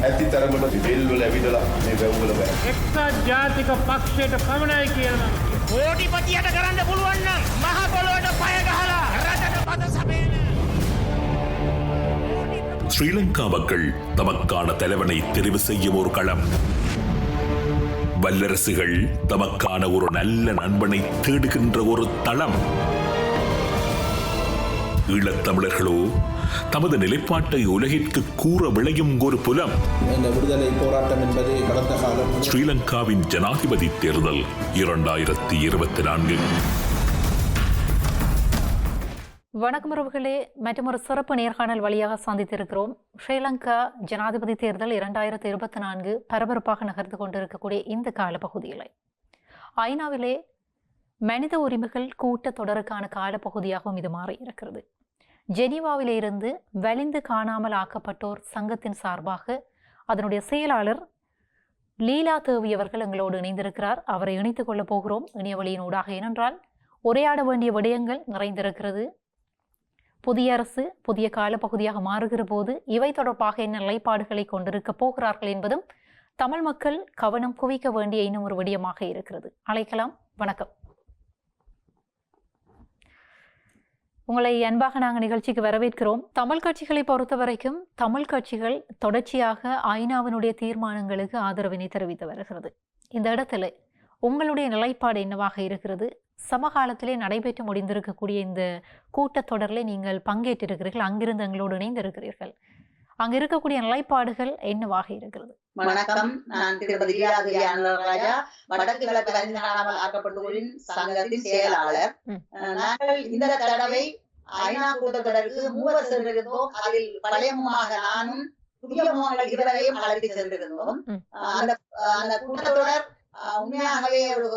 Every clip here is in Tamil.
ඇති තරමට දෙල්වල ඇවිදලා මේ වැව්වල බෑ. එක්සත් ජාතික පක්ෂයට පමණයි කියලා කෝටිපතියට කරන්න පුළුවන් නම් මහ පොළොවට පය ගහලා රටට පද සපයන ஸ்ரீலங்கா மக்கள் தமக்கான தலைவனை தெரிவு செய்யும் ஒரு களம் வல்லரசுகள் தமக்கான ஒரு நல்ல நண்பனை தேடுகின்ற ஒரு தளம் ஈழத்தமிழர்களோ தமது நிலைப்பாட்டை உலகிற்கு கூற விளையும் ஒரு புலம். இந்த விடுதலை போராட்டம் என்பது கடந்த காலம். ஸ்ரீலங்காவின் ஜனாதிபதி தேர்தல் இரண்டாயிரத்தி இருபத்தி நான்கு. வணக்கம் உறவுகளே. மற்றொரு சிறப்பு நேர்காணல் வழியாக சந்தித்திருக்கிறோம். ஸ்ரீலங்கா ஜனாதிபதி தேர்தல் இரண்டாயிரத்தி இருபத்தி நான்கு பரபரப்பாக நகர்ந்து கொண்டிருக்கக்கூடிய இந்த காலப்பகுதியில். ஐநாவிலே மனித உரிமைகள் கூட்டத் தொடருக்கான காலப்பகுதியாகவும் இது மாறி இருக்கிறது. ஜெனீவாவிலிருந்து வலிந்து காணாமல் ஆக்கப்பட்டோர் சங்கத்தின் சார்பாக அதனுடைய செயலாளர் லீலா தேவி அவர்கள் எங்களோடு இணைந்திருக்கிறார். அவரை இணைத்துக் கொள்ளப் போகிறோம். இணையவழியின் ஊடாக ஏனென்றால் உரையாட வேண்டிய விடயங்கள் நிறைந்திருக்கிறது. புதிய அரசு புதிய காலப்பகுதியாக மாறுகிற போது இவை தொடர்பாக என்ன நிலைப்பாடுகளை கொண்டிருக்க போகிறார்கள் என்பதும் தமிழ் மக்கள் கவனம் குவிக்க வேண்டிய இன்னும் ஒரு விடயமாக இருக்கிறது. அழைக்கலாம். வணக்கம். உங்களை அன்பாக நாங்கள் நிகழ்ச்சிக்கு வரவேற்கிறோம். தமிழ் கட்சிகளை பொறுத்த வரைக்கும் தமிழ் கட்சிகள் தொடர்ச்சியாக ஐநாவினுடைய தீர்மானங்களுக்கு ஆதரவினை தெரிவித்து வருகிறது. இந்த இடத்துல உங்களுடைய நிலைப்பாடு என்னவாக இருக்கிறது? சமகாலத்திலே நடைபெற்று முடிந்திருக்கக்கூடிய இந்த கூட்டத்தொடரில் நீங்கள் பங்கேற்றிருக்கிறீர்கள். அங்கிருந்து எங்களோடு இணைந்திருக்கிறீர்கள். அங்க இருக்கக்கூடிய நிலைப்பாடுகள் என்னவாக இருக்கிறது? வணக்கம். நான் திருமதி ராஜா. வடக்கு கிழக்கு வரைந்து காணாமல் ஆக்கப்பட்டோரின் சங்கத்தின் செயலாளர். நாங்கள் இந்த தடவை ஐநா கூட்டத்தொடருக்கு மூவர் சென்றிருந்தோம். அதில் பழைய முகமாக நானும் புதிய முகங்கள் இருவரையும் அழைத்து சென்றிருந்தோம். அந்த அந்த கூட்டத்தொடர் உண்மையாகவே ஒரு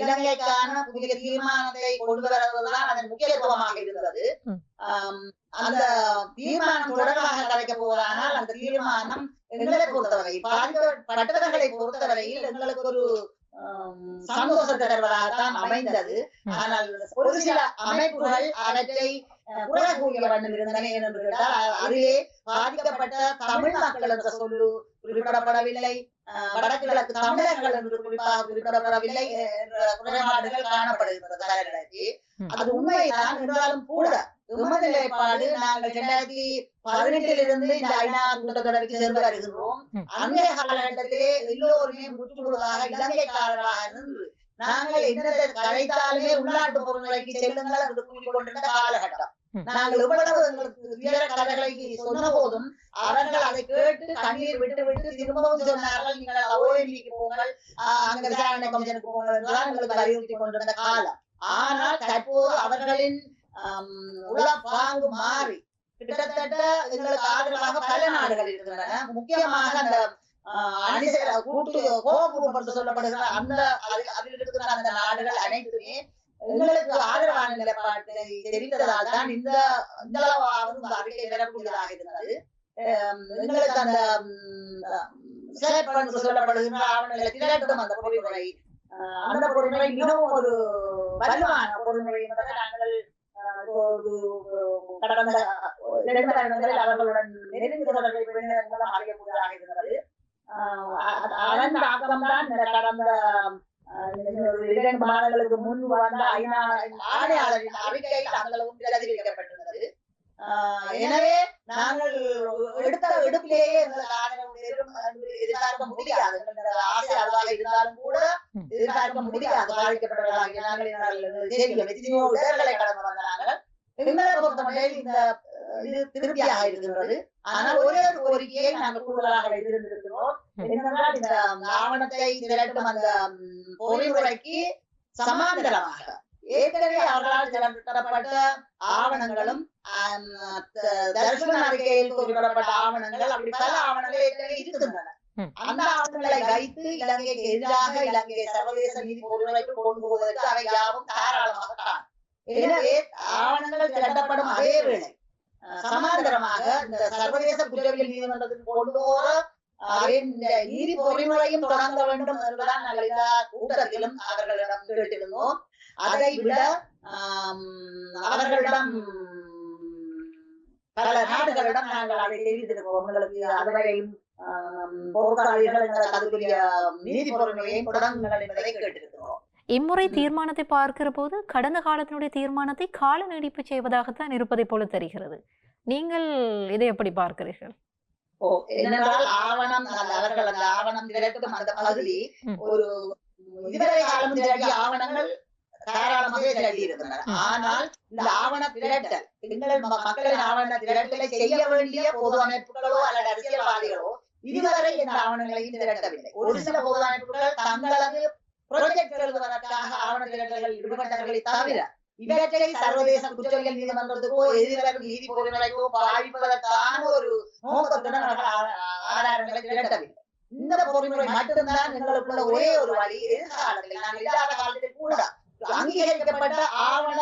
இலங்கைக்கான புதிய தீர்மானத்தை கொண்டு வருவதுதான் அதன் முக்கியத்துவமாக இருந்தது. அந்த தீர்மானம் தொடர்பாக கிடைக்க போவதானால் அந்த தீர்மானம் எங்களை பொறுத்தவரையில் பாதிக்கப்பட்டவர்களை பொறுத்தவரையில் எங்களுக்கு ஒரு சந்தோஷத்தை தருவதாகத்தான் அமைந்தது. ஆனால் ஒரு சில அமைப்புகள் அவற்றை கூறிய வண்ணம் இருந்தன என்று கேட்டால் அ- அதிலே பாதிக்கப்பட்ட தமிழ் மக்கள் என்ற சொல்லு குறிப்பிடப்படவில்லை அஹ், வடக்கு கிழக்கு தமிழர்கள் என்று குறிப்பாக குறிப்பிடப்படவில்லை என்ற குறைபாடுகள் காணப்படுகின்றது. அது உண்மைதான் என்றாலும் கூட எமது நிலைப்பாடு நாங்கள் இரண்டாயிரத்தி பதினெட்டில் இருந்து இந்த ஐநா கூட்டத்தொடருக்கு சேர்ந்து வருகின்றோம் ம். அன்றைய காலகட்டத்திலே எல்லோருமே முற்றுமுழுதாக இலங்கைக்காரராக இருந்து நாங்கள் என்னத்தை கலைத்தாலுமே உள்நாட்டு பொருள்களுக்கு செல்லுங்கள் என்று கூறிக்கொண்டிருந்த காலகட்டம். நாங்கள் எவ்வளவு எங்களுக்கு வீர கதைகளை சொன்ன போதும் அவர்கள் அதை கேட்டு கண்ணீர் விட்டு விட்டு திரும்பவும் சொன்னார்கள் நீங்கள் ஓஎன்டிக்கு போங்கள் அங்க விசாரணை கமிஷனுக்கு போங்கள் என்றுதான் எங்களுக்கு வலியுறுத்தி கொண்டிருந்த காலம் ஆனால் தற்போது அவர்களின் ஆம், உள பாங்கு மாறி. கிட்டத்தட்ட எங்களுக்கு ஆதரவாக பல நாடுகள் இருக்கின்றன. முக்கியமாக அந்த அணிசேர கூட்டு என்று சொல்லப்படுகிற அந்த அதில் இருக்கிற அந்த நாடுகள் அனைத்துமே எங்களுக்கு ஆதரவான நிலைப்பாட்டை தெரிவித்ததால் தான் இந்த இந்த அளவாவது இந்த அறிக்கை பெறக்கூடியதாக இருந்தது. எங்களுக்கு அந்த என்று சொல்லப்படுகின்ற ஆவணங்களை திரட்டும் அந்த பொறிமுறை அந்த பொறிமுறை மிகவும் ஒரு வலுவான பொறிமுறை என்பதை நாங்கள் கடந்த இரண்டு வருடங்களில் அவர்களுடன் நெருங்கி தொடர்பை அறியக்கூடியதாக இருந்தது. அதன் தாக்கம்தான் கடந்த இரண்டு மாதங்களுக்கு முன் வந்த ஐநா ஆணையாளரின் அறிக்கையில் அங்களவும் பிரதிபலிக்கப்பட்டிருந்தது. எனவே நாங்கள் எடுத்த எடுப்பிலேயே எங்களுக்கு ஆதரவு எதிர்பார்க்க முடியாது. ஆசை அதுவாக இருந்தாலும் கூட. எதிர்பார்க்க முடியாது. பாதிக்கப்பட்டவர்களாகிய நாங்கள் எங்கள் செய்திகள் எத்தனையோ இடர்களை கடந்து வந்த நாங்கள் எங்களை பொறுத்தமட்டில் இந்த இது திருப்தியாக இருக்கின்றது. ஆனால் ஒரே ஒரு கோரிக்கையை நாங்கள் கூடுதலாக வைத்திருந்திருக்கிறோம். என்னென்றால் இந்த ஆவணத்தை திரட்டும் அந்த ம், பொறிமுறைக்கு சமாந்தரமாக ஏற்கனவே அவர்களால் திரட்டப்பட்ட ஆவணங்களும் ஆம், த- தர்ஷன அறிக்கையில் குறிப்பிடப்பட்ட ஆவணங்கள் அப்படி பல ஆவணங்கள் ஏற்கனவே இருக்கின்றன. அந்த ஆவணங்களை வைத்து இலங்கைக்கு எதிராக இலங்கை சர்வதேச நீதி பொறிமுறைக்கு கொண்டு போவதற்கு அவை யாவும் தாராளமாக எனவே ஆவணங்கள் திரட்டப்படும் அதே வேளை சமாந்தரமாக இந்த சர்வதேச குற்றவியல் நீதிமன்றத்துக்கு கொண்டு போற நீதி பொறிமுறையும் தொடங்க வேண்டும் என்பதுதான் நாங்கள் எல்லா கூட்டத்திலும் அவர்களிடம் கேட்டிருந்தோம். அதை விட அவர்களிடம் பல நாடுகளிடம் நாங்கள் அதை தெரிவித்திருக்கிறோம் உங்களுக்கு அதுவரையும் ஆம், போராளிகள் எங்களுக்கு அதுக்குரிய நீதி பொறுமையையும் தொடங்குங்கள் என்பதை கேட்டிருக்கிறோம் இம்முறை தீர்மானத்தை பார்க்கிற போது கடந்த காலத்தினுடைய தீர்மானத்தை கால நீடிப்பு செய்வதாகத்தான் இருப்பதை போல தெரிகிறது. நீங்கள் இதை எப்படி பார்க்கிறீர்கள்? ஓ என்னென்றால் ஆவணம் அவர்கள் அந்த ஆவணம் திரட்டும் அந்த பகுதி. ஒரு இதுவரை காலம் திரட்டிய ஆவணங்கள் தாராளமாக ம். ஆனால் இந்த ஆவண திரட்டல் எங்கள் மக்களின் ஆவண திரட்டலை செய்ய வேண்டிய பொது அமைப்புகளோ அல்லது அரசியல்வாதிகளோ இதுவரை இந்த ஆவணங்களையும் திரட்டவில்லை. ஒரு சில பொது அமைப்புகள் தங்களது ப்ரொஜெக்ட் எழுதுவதற்காக ஆவண திரட்டல்கள் ஈடுபட்டார்களே தவிர இவற்றை சர்வதேச குற்றவியல் நீதிமன்றத்துக்கோ எதிர்வரும் நீதி பொறிமுறைக்கோ பாதிப்பதற்கான ஒரு நோக்கத்துடன் ஆதாரங்களை திரட்டவில்லை. இந்த பொறிமுறை மட்டும்தான் எங்களுக்குள்ள ஒரே ஒரு வழி எதிர்காலத்தில் நான் இல்லாத காலத்தில் கூட அங்கீகரிக்கப்பட்ட ஆவண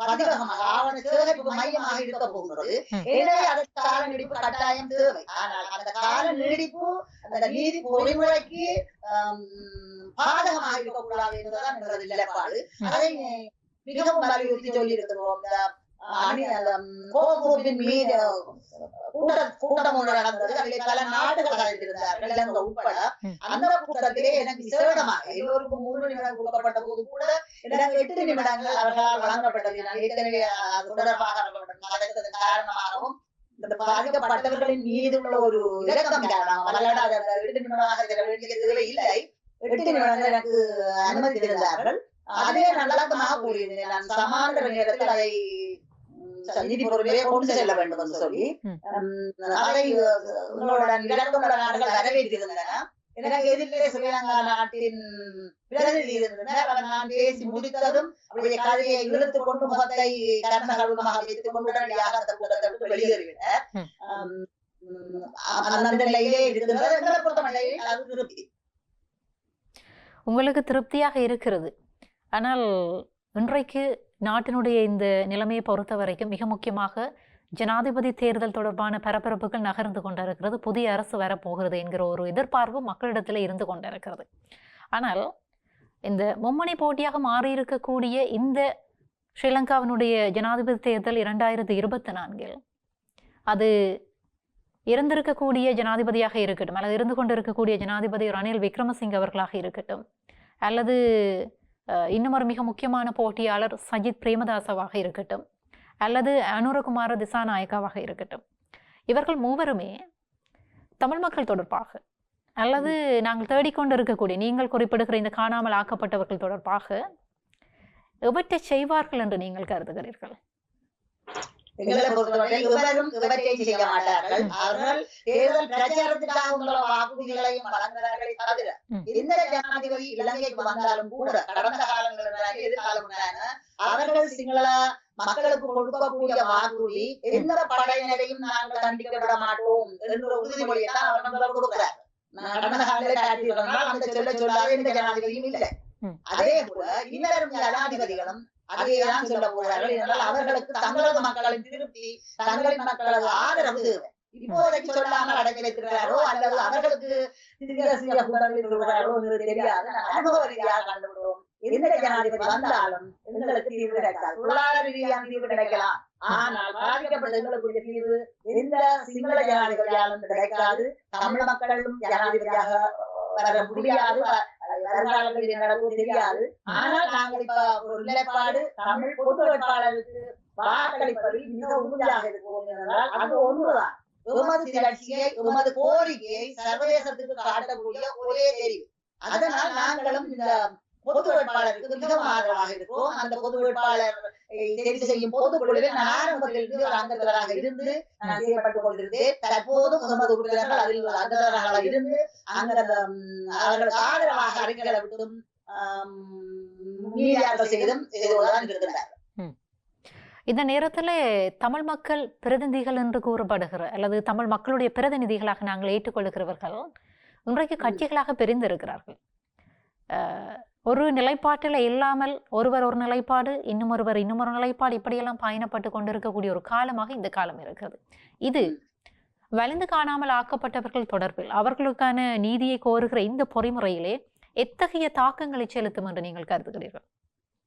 பதிவகமாக ஆவண சேகரிப்பு மையமாக இருக்க போகிறது. எனவே அதற்கு கால நீடிப்பு கட்டாயம் தேவை ஆனால் அந்த கால நீடிப்பு அந்த நீதி பொறிமுறைக்கு பாதகமாக இருக்கக்கூடாது என்பதுதான் எங்களது நிலைப்பாடு. அதை மிகவும் வலியுறுத்தி சொல்லி இருக்கிறோம் இந்த மீது கூட்டம் ஒன்று நடந்தது. அதிலே பல நாடுகள் கலந்திருந்தார்கள். இலங்கை உட்பட அந்த கூட்டத்திலே எனக்கு விசேடமாக எல்லோருக்கும் மூன்று நிமிடம் கொடுக்கப்பட்ட போது கூட எனக்கு எட்டு நிமிடங்கள் அவர்களால் வழங்கப்பட்டது. நான் ஏற்கனவே அது தொடர்பாக காரணமாகவும் இந்த பாதிக்கப்பட்டவர்களின் மீது உள்ள ஒரு இரக்கம் எட்டு நிமிடமாக இல்லை. எட்டு நிமிடங்கள் எனக்கு அனுமதித்திருந்தார்கள். அதே நல்லதமாக கூறியிருந்தேன். நான் சமாந்தர நேரத்தில் அதை நீதி பொறுமையை கொண்டு செல்ல வேண்டும் என்று சொல்லி அதை அஹ், உங்களுடன் இலக்குள்ள நாடுகள் வரவேற்றிருந்தன. எனக்கு எதிரிலே ஸ்ரீலங்கா நாட்டின் பிரதிநிதி இருந்தனர். அவர் நான் பேசி முடித்ததும் அவருடைய கதையை இழுத்துக் கொண்டு முகத்தை கர்ணகல்வமாக வைத்துக் கொண்டு உடனடியாக அந்த கூட்டத்தை ம், அந்த நிலையிலே இருக்கின்றது எங்களை பொறுத்தமட்டில் அது திருப்தி. உங்களுக்கு திருப்தியாக இருக்கிறது. ஆனால் இன்றைக்கு நாட்டினுடைய இந்த நிலைமையை பொறுத்த வரைக்கும் மிக முக்கியமாக ஜனாதிபதி தேர்தல் தொடர்பான பரபரப்புகள் நகர்ந்து கொண்டிருக்கிறது. புதிய அரசு வரப்போகிறது என்கிற ஒரு எதிர்பார்ப்பு மக்களிடத்தில் இருந்து கொண்டிருக்கிறது. ஆனால் இந்த மும்மணி போட்டியாக மாறியிருக்கக்கூடிய இந்த ஸ்ரீலங்காவினுடைய ஜனாதிபதி தேர்தல் இரண்டாயிரத்தி இருபத்தி நான்கில் அது இருந்திருக்கக்கூடிய ஜனாதிபதியாக இருக்கட்டும் அல்லது இருந்து கொண்டிருக்கக்கூடிய ஜனாதிபதி ரணில் விக்ரமசிங்க அவர்களாக இருக்கட்டும் அல்லது இன்னும் ஒரு மிக முக்கியமான போட்டியாளர் சஜித் பிரேமதாசவாக இருக்கட்டும் அல்லது அனுரகுமார திசாநாயக்காவாக இருக்கட்டும். இவர்கள் மூவருமே தமிழ் மக்கள் தொடர்பாக அல்லது நாங்கள் தேடிக்கொண்டு இருக்கக்கூடிய நீங்கள் குறிப்பிடுகிற இந்த காணாமல் ஆக்கப்பட்டவர்கள் தொடர்பாக எவற்றை செய்வார்கள் என்று நீங்கள் கருதுகிறீர்கள்? எங்களை பொறுத்தவரை இவரும் இவற்றை செய்ய மாட்டார்கள். அவர்கள் தேர்தல் பிரச்சாரத்துக்காக உங்கள வாக்குறுதிகளையும் வழங்குகிறார்களே தவிர. எந்த ஜனாதிபதி இலங்கைக்கு வந்தாலும் கூட கடந்த காலங்களில் எதிர்காலம் அவர்கள் சிங்கள மக்களுக்கு கொடுக்கக்கூடிய வாக்குறுதி எந்த படையினரையும் நாங்கள் கண்டிக்க விட மாட்டோம் என்ற உறுதிமொழியை தான் அவர்கள் கொடுக்கிறார். கடந்த காட்டியிருந்தால் அந்த சொல்ல சொல்லாத எந்த ஜனாதிபதியும் இல்லை. அதே போல இன்னரும் ஜனாதிபதிகளும் அதைதான் சொல்ல போகிறார்கள். என்றால் அவர்களுக்கு தங்களது மக்களின் திருப்தி தங்களின் மக்களது ஆதரவு இப்போதைக்கு சொல்லாமல் அடக்கி வைத்திருக்கிறாரோ அல்லது அவர்களுக்கு சிறிய சிறிய கூட்டங்களில் இருக்கிறாரோ என்று தெரியாது. அனுபவ ரீதியாக கண்டுவிடுவோம் எந்த ஜனாதிபதி வந்தாலும் எங்களுக்கு தீர்வு கிடைக்காது. பொருளாதார ரீதியான தீர்வு கிடைக்கலாம். ஆனால் பாதிக்கப்பட்ட எங்களுக்குரிய தீர்வு. எந்த சிங்கள ஜனாதிபதியாலும் கிடைக்காது. தமிழ் மக்களும் ஜனாதிபதியாக வர முடியாது. வருங்காலத்தில் என்ன நடக்கும் தெரியாது. ஆனால் நாங்கள் இப்ப ஒரு நிலைப்பாடு தமிழ் பொது வேட்பாளருக்கு வாக்களிப்பதில் மிக உறுதியாக இருக்கிறோம் என்றால் அது ஒன்றுதான் உமது திரட்சியை உமது கோரிக்கையை சர்வதேசத்துக்கு காட்டக்கூடிய ஒரே தெரிவு. அதனால் நாங்களும் இந்த பொது வேட்பாளருக்கு மிகவும் ஆதரவாக இருக்கிறோம் அந்த பொது வேட்பாளர் தெரிவு செய்யும் பொதுக்குழுவில் நான் ஆரம்பத்திலிருந்து ஒரு அங்கத்தவராக இருந்து நான் செய்யப்பட்டுக் கொண்டிருந்தேன். தற்போதும் எமது உறுப்பினர்கள் அதில் ஒரு அங்கத்தவராக இருந்து அங்க அவர்களுக்கு ஆதரவாக அறிக்கைகளை விட்டும் ஆம், மீடியாக்கள் செய்தும் செய்துதான் இருக்கிறார் இந்த நேரத்தில் தமிழ் மக்கள் பிரதிநிதிகள் என்று கூறப்படுகிற அல்லது தமிழ் மக்களுடைய பிரதிநிதிகளாக நாங்கள் ஏற்றுக்கொள்கிறவர்கள் இன்றைக்கு கட்சிகளாக பிரிந்திருக்கிறார்கள். ஒரு நிலைப்பாட்டில் இல்லாமல் ஒருவர் ஒரு நிலைப்பாடு இன்னும் ஒருவர் இன்னும் ஒரு நிலைப்பாடு இப்படியெல்லாம் பயணப்பட்டு கொண்டிருக்கக்கூடிய ஒரு காலமாக இந்த காலம் இருக்கிறது. இது வலிந்து காணாமல் ஆக்கப்பட்டவர்கள் தொடர்பில் அவர்களுக்கான நீதியை கோருகிற இந்த பொறிமுறையிலே எத்தகைய தாக்கங்களை செலுத்தும் என்று நீங்கள் கருதுகிறீர்கள்?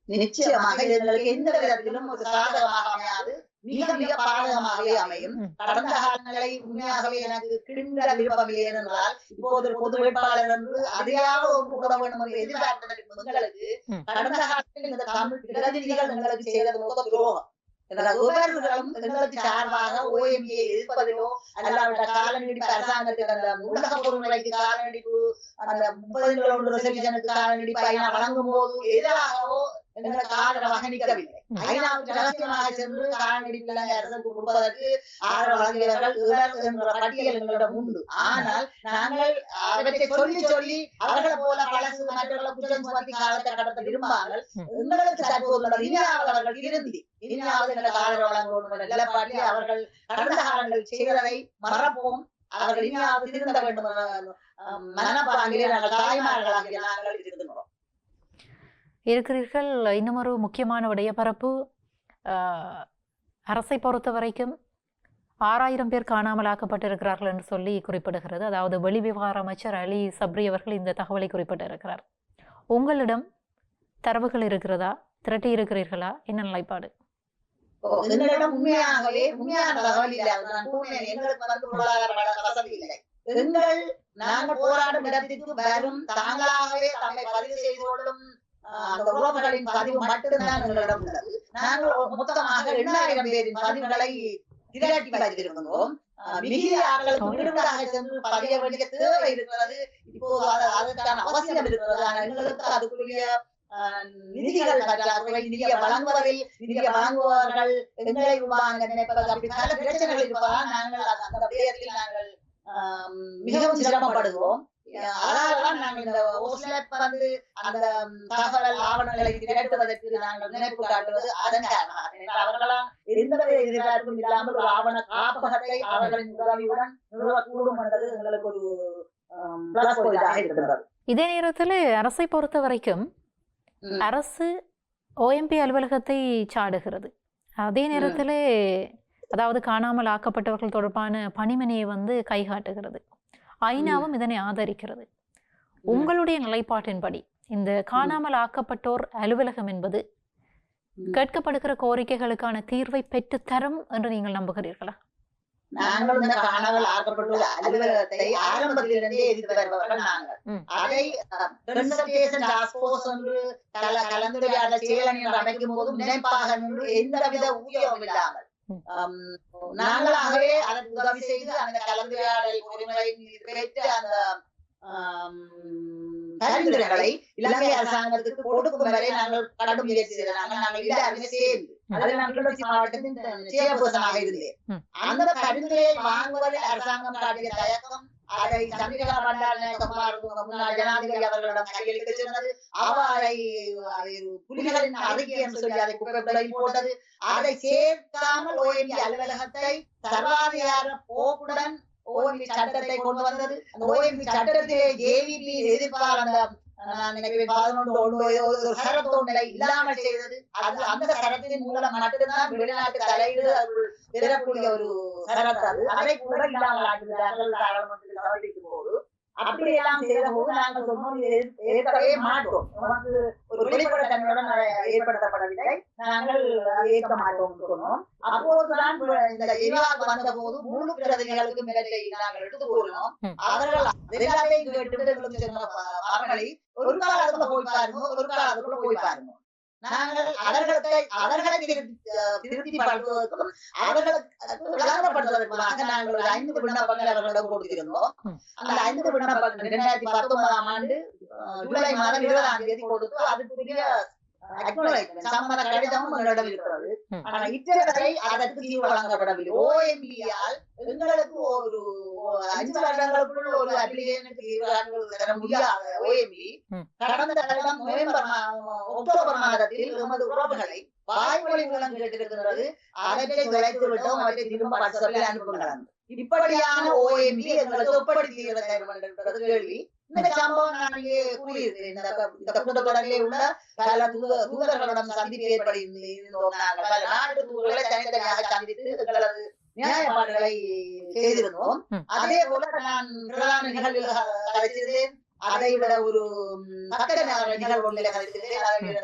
நிச்சயமாக எங்களுக்கு எந்த விதத்திலும் ஒரு சாதகமாக அமையாது. மிக மிக பாதகமாகவே அமையும். கடந்த காலங்களை உண்மையாகவே எனக்கு கிண்ட விருப்பமில்லை என்றால் இப்போது ஒரு பொது வேட்பாளர் என்று அதையாவது ஒன்று கூட வேண்டும் என்று எதிர்பார்த்த எங்களுக்கு. கடந்த காலத்தில் இந்த தமிழ் பிரதிநிதிகள் எங்களுக்கு செய்தது மொத்த துரோகம் இந்த உபர்களும் எங்களுக்கு சார்பாக ஓஎம்ஏ எதிர்ப்பதிலோ அல்லாவிட்ட கால நீடிப்பு அரசாங்கத்துக்கு அந்த உலக பொருள்களுக்கு கால நீடிப்பு அந்த முப்பது கால நீடிப்பு வழங்கும் போது எதிராகவோ எங்களுக்கு ஆதரவு வகனிக்கவில்லை ம். ஐநாவுக்கு ரகசியமாக சென்று கால நீடிப்பு அரசுக்கு கொடுப்பதற்கு ஆதரவு வழங்கியவர்கள் இவர் என்ற பட்டியல் எங்களிடம் உண்டு. ஆனால் நாங்கள் அவற்றை சொல்லி சொல்லி அவர்களை போல பழசு மற்றவர்களை குற்றம் சுமத்தி காலத்தை கடத்த விரும்பாமல் ம். எங்களுக்கு தற்போது இனியாவது அவர்கள் இனியாவது எங்களுக்கு ஆதரவு வேண்டும் என்ற நிலப்பாட்டில் அவர்கள் கடந்த காலங்கள் செய்ததை மறப்போம். அவர்கள் இனியாவது திருந்த வேண்டும் என்ற அஹ், மனப்பாங்கிலே நாங்கள் தாய்மார்களாகிய நாங்கள் இருக்கின்றோம் இருக்கிறீர்கள். இன்னும் ஒரு முக்கியமான விடயப்பரப்பு ஆஹ், அரசை பொறுத்த வரைக்கும் ஆறாயிரம் பேர் காணாமலாக்கப்பட்டிருக்கிறார்கள் என்று சொல்லி குறிப்பிடுகிறது. அதாவது வெளிவிவகார அமைச்சர் அலி சப்ரி அவர்கள் இந்த தகவலை குறிப்பிட்டிருக்கிறார். உங்களிடம் தரவுகள் இருக்கிறதா? திரட்டி இருக்கிறீர்களா? என்ன நிலைப்பாடு? எங்களிடம் உண்மையாகவே உண்மையான தகவல் இல்லை. எங்களுக்கு வந்து பொருளாதார வசதி இல்லை. எங்கள் நாங்கள் போராடும் இடத்திற்கு வரும் தாங்களாகவே தம்மை பதிவு செய்து கொள்ளும் அந்த உறவுகளின் பதிவு மட்டும்தான் எங்களிடம் உள்ளது. நாங்கள் மொத்தமாக எண்ணாயிரம் பேரின் பதிவுகளை திரட்டி வைத்திருக்கிறோம் சென்று பதிய வேண்டிய தேவை இருக்கிறது. அதற்கான அவசியம் இருக்கிறது. ஆனால் எங்களுக்கு அதுக்குரிய நிதிகள் பற்றாக்குறை நிதியை வழங்குவதில் நிதியை வழங்குபவர்கள் எங்களை வாங்க நினைப்பது அப்படி பல பிரச்சனைகள் இருப்பதால் நாங்கள் அந்த- விடயத்தில் நாங்கள் மிகவும் சிரமப்படுகிறோம். அதனாலதான் நாங்கள் இந்த ஓஸ்லப் வந்து அந்த ம், தகவல் ஆவணங்களை திரட்டுவதற்கு நாங்கள் நினைப்பு காட்டுவது அதன் காரணமாக ஏனென்றால் அவர்களால் எந்தவித எதிர்பார்ப்பும் இல்லாமல் ஒரு ஆவண காப்பகத்தை அவர்களின் உதவியுடன் நிறுவக்கூடும் என்பது எங்களுக்கு ஒரு பிளஸ் பாயிண்டாக இருக்கிறது இதே நேரத்தில் அரசை பொறுத்த வரைக்கும். அரசு ஓஎம்பி அலுவலகத்தை சாடுகிறது. அதே நேரத்தில் அதாவது காணாமல் ஆக்கப்பட்டவர்கள் தொடர்பான பணிமனையை வந்து கைகாட்டுகிறது. ஐநாவும் இதனை ஆதரிக்கிறது. உங்களுடைய நிலைப்பாட்டின்படி இந்த காணாமல் ஆக்கப்பட்டோர் அலுவலகம் என்பது. கேட்கப்படுகிற கோரிக்கைகளுக்கான தீர்வை பெற்று தரும் என்று நீங்கள் நம்புகிறீர்களா? நாங்கள் இந்த காணாமல் ஆக்கப்பட்டுள்ள அலுவலகத்தை ஆரம்பத்திலிருந்தே எதிர்த்து வருபவர்கள் நாங்கள். அதை கன்சல்டேஷன் டாஸ்க் போர்ஸ் என்று கல கலந்துரையாடல் செயலணி அமைக்கும் போதும் நினைப்பாக நின்று எந்தவித ஊதியமும் இல்லாமல் நாங்களாகவே அதற்கு உதவி செய்து அந்த கலந்துரையாடல் பொறிமுறை பெற்று அந்த பரிந்துரைகளை இலங்கை அரசாங்கத்துக்கு கொடுக்கும் வரை நாங்கள் கடும் முயற்சி செய்தோம் நாங்கள் நாங்கள் எல்லாருமே சேர்ந்து கிளர்ச்சி மாவட்டத்தின் சேர்பர்சனாக இருந்தேன் ம். அந்த பரிந்துரையை வாங்குவதில் அரசாங்கம் காட்டிய தயக்கம் அதை பண்டாரநாயககுமார் முன்னாள் ஜனாதிபதி அவர்களிடம் கையளிக்க சொன்னது அவரை புலிகளின் அறிக்கை என்று சொல்லி அதை குப்பை போட்டது அதை சேர்க்காமல் ஓஎம்பி அலுவலகத்தை சர்வாதிகார போக்குடன் ஓஎம்பி சட்டத்தை கொண்டு வந்தது ஓஎம்பி சட்டத்திலே ஜேவிபி எதிர்ப்பால் அந்த இல்லாமல் செய்தது. அது அந்த சரத்தின் மூலம் மட்டும்தான் வெளிநாட்டு தலையீடு அவர்கள் பெறக்கூடிய ஒரு சரத்து. அது. அதை கூட இல்லாமல் ஆக்குகிறார்கள் போது அப்படியெல்லாம் செய்த போது நாங்கள் சொன்னோம் ஏற்கவே மாட்டோம். நமக்கு ஒரு வெளிப்படைத்தன்மையுடன் அதை ஏற்படுத்தப்படவில்லை. நாங்கள் ஏற்க மாட்டோம் சொன்னோம். அப்போதுதான் இந்த எரிவாக்கு வந்த போது முழு பிரதிநிதிகளுக்கு மேலே நாங்கள் எடுத்து கூறினோம். அவர்கள் எல்லாத்தையும் கேட்டு எங்களுக்கு சொன்ன மரங்களை ஒரு காலத்துக்குள்ள போய் பாருங்க ஒரு காலத்துக்குள்ள போய் பாருங்க. நாங்கள் அவர்களை திருப்தி திருப்தி படுத்துவதற்கும் அவர்களுக்கு விளங்கப்படுத்துவதற்குமாக நாங்கள் ஒரு ஐந்து விண்ணப்பங்கள் அவர்களிடம் கொடுத்திருந்தோம். அந்த ஐந்து விண்ணப்பங்கள் இரண்டாயிரத்தி பத்தொன்பதாம் ஆண்டு ஜூலை மாதம் இருபதாம் தேதி கொடுத்து அதுக்குரிய acknowledgement, சம்மத கடிதமும் எங்களிடம் இருக்கிறது ம். ஆனா இத்தனை அதற்கு தீர்வு வழங்கப்படவில்லை ஓஎம்பியால் எங்களுக்கு ஒரு அஞ்சு வருடங்களுக்குள் ஒரு அப்ளிகேஷனுக்கு தீர்வு தர முடியாத ஓஎம்பி. கடந்த வருடம் நவம்பர் அக்டோபர் மாதத்தில் எமது உறவுகளை வாய்மொழி மூலம் கேட்டிருக்கிறது அவற்றை தொலைத்து விட்டோம். அவற்றை திரும்ப வாட்ஸ்அப்பில் அனுப்புகிறாங்க இப்படியான ஓஎம்பி எங்களுக்கு எப்படி தீர்வு கேள்வி. இந்த சம்பவம் நான் இங்கே கூறியிருக்கிறேன். இந்த கூட்டத்தொடரிலே உள்ள பல தூத- தூதர்களிடம் சந்திப்பு ஏற்படி இருந்தோம். நாங்கள் பல நாட்டு தூதர்களை தனித்தனியாக சந்தித்து எங்களது நியாயப்பாடுகளை செய்திருந்தோம் ம். அதே போல நான் பிரதான நிகழ்வில் கதைச்சிருந்தேன் அதை விட ஒரு நகர நிகழ்வு ஒன்றில் கதைச்சிருந்தேன் அதை விட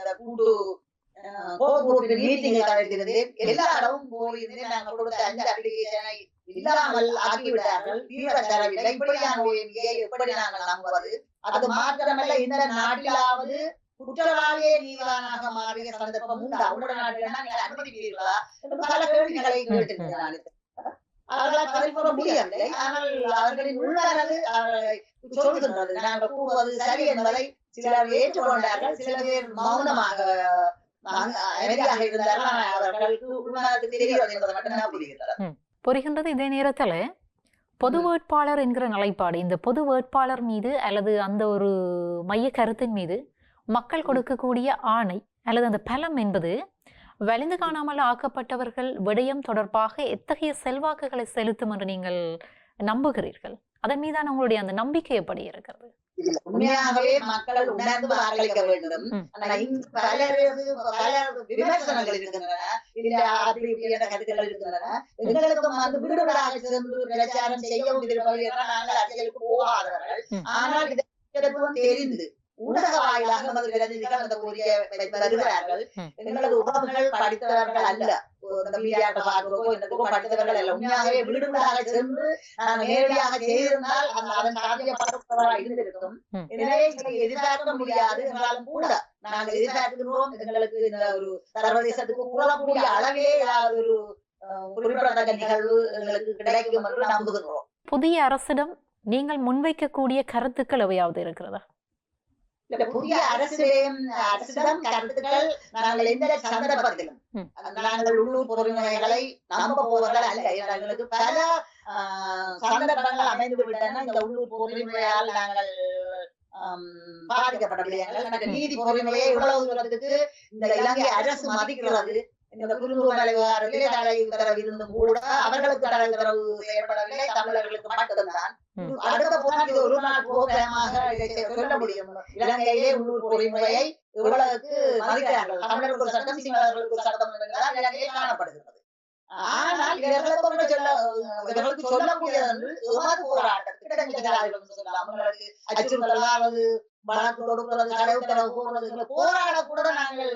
கலைத்திருந்தேன் எல்லா இடமும் போயிருந்தேன் நாங்கள் கொடுத்த அஞ்சு அப்ளிகேஷனை இல்லாமல் ஆக்கிவிட்டார்கள். தீவிர தரவில்லை இப்படியான ஓய்வியை எப்படி நாங்கள் நம்புவது. அது மாத்திரமல்ல இந்த நாட்டிலாவது குற்றவாளியே நீதிவானாக மாறிய சந்தர்ப்பம் உண்டா? உங்களோட நாட்டில் நீங்கள் அனுமதிப்பீர்களா? பல கேள்விகளை கேட்டிருக்கிறார்கள் அவர்களால் கூற முடியவில்லை ஆனால் அவர்களின் உள்ளானது அவர்களை சொல்கின்றது நாங்கள் கூறுவது சரி என்பதை சிலர் ஏற்றுக்கொண்டார்கள். சில பேர் மௌனமாக அமைதியாக இருந்தார்கள். ஆனால் அவர்களுக்கு உள்மனது தெரிகிறது என்பது மட்டும்தான் புரிகிறது புரிகின்றது இதே நேரத்தில் பொது வேட்பாளர் என்கிற நிலைப்பாடு இந்த பொது வேட்பாளர் மீது அல்லது அந்த ஒரு மைய கருத்தின் மீது மக்கள் கொடுக்கக்கூடிய ஆணை அல்லது அந்த பலம் என்பது வலிந்து காணாமல் ஆக்கப்பட்டவர்கள் விடயம் தொடர்பாக எத்தகைய செல்வாக்குகளை செலுத்தும் என்று நீங்கள் நம்புகிறீர்கள்? அதன் மீதான உங்களுடைய அந்த நம்பிக்கை எப்படி இருக்கிறது? உண்மையாகவே மக்கள் உணர்ந்து வாக்களிக்க வேண்டும். பல விமர்சனங்கள் இருக்கின்றன. இல்ல அப்படி இப்படியான கருத்துக்கள் இருக்கின்றன. எங்களுக்கும் வந்து விடுதலாக சென்று பிரச்சாரம் செய்ய விரும்புகிறோம் நாங்கள் அரசியலுக்கு போகாதவர்கள். ஆனால் இதற்கும் தெரிந்து ஊடக வாயிலாக நமது பிரதிநிதிகள் அந்த கோரிக்கை வருகிறார்கள். எங்களது உறவுகள் படித்தவர்கள் அல்ல. இந்த மீடியாக்கள் பார்க்கிறோம் என்னதுக்கோ படித்தவர்கள் அல்ல. உண்மையாகவே வீடுகளாக சென்று நாங்கள் நேரடியாக செய்திருந்தால் அந்த அதன் சாத்தியப்பட்டவராக இருந்திருக்கும். ம். எனவே இதை எதிர்பார்க்க முடியாது. என்றாலும் கூட நாங்கள் எதிர்பார்க்கிறோம் எங்களுக்கு இந்த ஒரு சர்வதேசத்துக்கு கூறக்கூடிய அளவே ஏதாவது ஒரு அஹ், குறிப்பிடத்தக்க நிகழ்வு எங்களுக்கு கிடைக்கும் என்று நம்புகின்றோம். புதிய அரசிடம் நீங்கள் முன்வைக்கக்கூடிய கருத்துக்கள் எவையாவது இருக்கிறதா? புதிய அரசிடம் அரசிடம் கருத்துக்கள் நாங்கள் எந்த சந்தர்ப்பத்திலும். நாங்கள் உள்ளூர் பொறிமுறைகளை நம்ப போவர்கள் அல்ல. எங்களுக்கு பல ஆஹ், சந்தர்ப்பங்கள் அமைந்து விட்டன இந்த உள்ளூர் பொறிமுறையால் நாங்கள் விடயங்கள் எனக்கு நீதி பொறிமுறையை இவ்வளவு தூரத்துக்கு இந்த இலங்கை அரசு மதிக்கிறது. இந்த குறுந்தூர் விவகாரத்திலே தடை உத்தரவு இருந்தும் கூட அவர்களுக்கு தடை உத்தரவு செயல்படவில்லை தமிழர்களுக்கு மட்டும்தான். அடுத்த போனால் இது ஒரு நாள் புரோகிராமாக இதை சொல்ல முடியும். இலங்கையிலே உள்ளூர் பொறிமுறையை இவ்வளவுக்கு மதிக்கிறார்கள். தமிழர்களுக்கு ஒரு சட்டம் சிங்களர்களுக்கு ஒரு சட்டம் என்பதுதான் இலங்கையில் காணப்படுகிறது. ஆனால் இவர்களுக்கு ஒன்று சொல்ல இவர்களுக்கு சொல்லக்கூடியது என்று போராட்டத்துக்கு இடஞ்சாதிகள் என்று சொல்லலாம்? அவங்களுக்கு அச்சுறுத்தல் அதாவது வழக்கு கொடுக்கிறது கடை உத்தரவு போடுறது போராட கூட நாங்கள்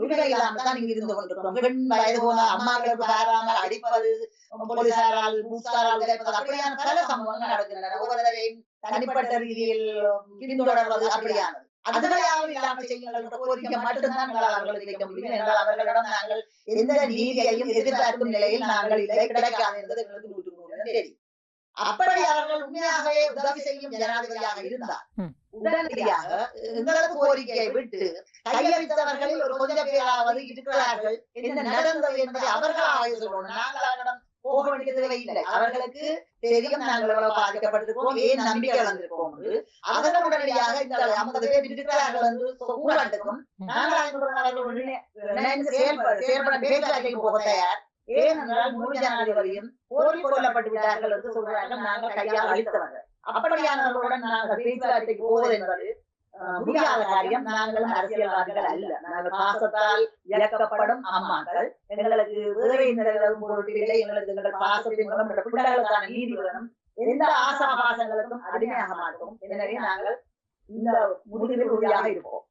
உரிமை இல்லாமல் தான் இங்க இருந்து கொண்டிருக்கிறோம். பெண் வயது போன அம்மாக்களுக்கு பாராமல் அடிப்பது போலீசாரால் பூசாரால் உதைப்பது அப்படியான பல சம்பவங்கள் நடக்கின்றன. ஒவ்வொருவரையும் தனிப்பட்ட ரீதியில் பின்தொடர்வது அப்படியானது. அதுகளையாவது இல்லாமல் செய்யுங்கள் என்ற கோரிக்கை மட்டும்தான் எங்களால் அவர்களுக்கு வைக்க முடியும். என்றால் அவர்களிடம் நாங்கள் எந்த நீதியையும் எதிர்பார்க்கும் நிலையில் நாங்கள் இல்லை கிடைக்காது என்பது எங்களுக்கு நூற்று நூறு தெரியும். அப்படி அவர்கள் உண்மையாகவே உதவி செய்யும் ஜனாதிபதியாக இருந்தார். உடனடியாக எங்களது கோரிக்கையை விட்டு கையளித்தவர்களில் ஒரு கொஞ்சம் பேராவது இருக்கிறார்கள். என்ன நடந்தது என்பதை அவர்கள் ஆய்வு சொல்லணும் நாங்கள் அவரிடம் போக வேண்டிய தேவையில்லை அவர்களுக்கு தெரியும் நாங்கள் எவ்வளவு பாதிக்கப்பட்டிருக்கோம் ஏன் நம்பிக்கை வந்திருக்கோம் அதன் உடனடியாக இந்த ஐம்பது பேர் இருக்கிறார்கள் என்று கூறட்டுக்கும் நாங்கள் செயல்பட செயல்பட பேச்சுவார்த்தைக்கு போக தயார். ஏனென்றால் முழு ஜனாதிபதியும் போரில் கொல்லப்பட்டு விட்டார்கள் என்று சொல்கிறார்கள் நாங்கள் கையால் அளித்தவர்கள் அப்படியானவர்களுடன் நாங்கள் பேச்சுவார்த்தைக்கு போவது என்பது முடியாத காரியம். நாங்கள் அரசியல்வாதிகள் அல்ல. நாங்கள் பாசத்தால் இழக்கப்படும் அம்மாக்கள் எங்களுக்கு வேறு இந்த பொருட்டிலே எங்களுக்கு எங்கள் பாசத்தின் மூலம் பிள்ளைகளுக்கான நீதி வேணும். எந்த ஆசா பாசங்களுக்கும் அடிமையாக மாட்டோம் எனவே நாங்கள் இந்த முடிவில் உறுதியாக இருப்போம்.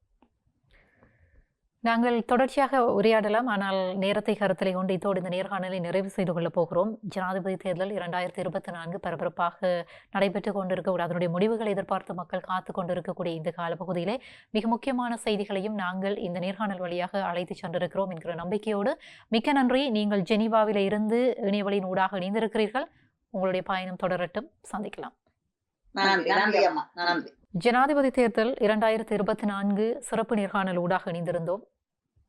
நாங்கள் தொடர்ச்சியாக உரையாடலாம். ஆனால் நேரத்தை கருத்தில் கொண்டு இதோடு இந்த நேர்காணலை நிறைவு செய்து கொள்ளப் போகிறோம். ஜனாதிபதி தேர்தல் இரண்டாயிரத்தி இருபத்தி நான்கு பரபரப்பாக நடைபெற்று கொண்டிருக்க அதனுடைய முடிவுகளை எதிர்பார்த்து மக்கள் காத்து கொண்டிருக்கக்கூடிய இந்த காலப்பகுதியிலே மிக முக்கியமான செய்திகளையும் நாங்கள் இந்த நேர்காணல் வழியாக அழைத்து சென்றிருக்கிறோம் என்கிற நம்பிக்கையோடு மிக்க நன்றி. நீங்கள் ஜெனீவாவிலே இருந்து இணையவழியின் ஊடாக இணைந்திருக்கிறீர்கள். உங்களுடைய பயணம் தொடரட்டும். சந்திக்கலாம். ஜனாதிபதி தேர்தல் இரண்டாயிரத்தி இருபத்தி நான்கு சிறப்பு நேர்காணல் ஊடாக இணைந்திருந்தோம்.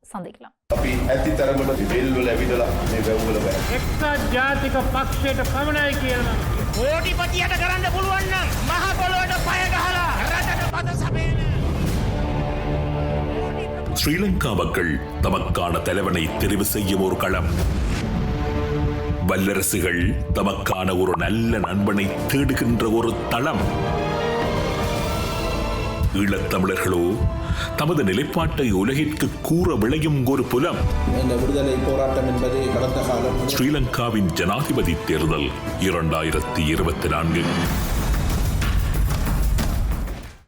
சந்திக்கலாம் අපි ඇති තරමට වෙල්වල ඇවිදලා මේ වැව්වල බෑ. එක්සත් ජාතික පක්ෂයට පමණයි කියලා මම කියනවා. කෝටිපතියට කරන්න පුළුවන් නම් මහ පොළොවට පය ගහලා රටට පද සපයන ஸ்ரீலங்கா மக்கள் தமக்கான தலைவனை தெரிவு செய்யும் ஒரு களம் வல்லரசுகள் தமக்கான ஒரு நல்ல நண்பனை தேடுகின்ற ஒரு தளம் ஈழத்தமிழர்களோ தமது நிலைப்பாட்டை உலகிற்கு கூற விளையும் ஒரு புலம். இந்த விடுதலை போராட்டம் என்பது கடந்த காலம். ஸ்ரீலங்காவின் ஜனாதிபதி தேர்தல் இரண்டாயிரத்தி இருபத்தி நான்கு.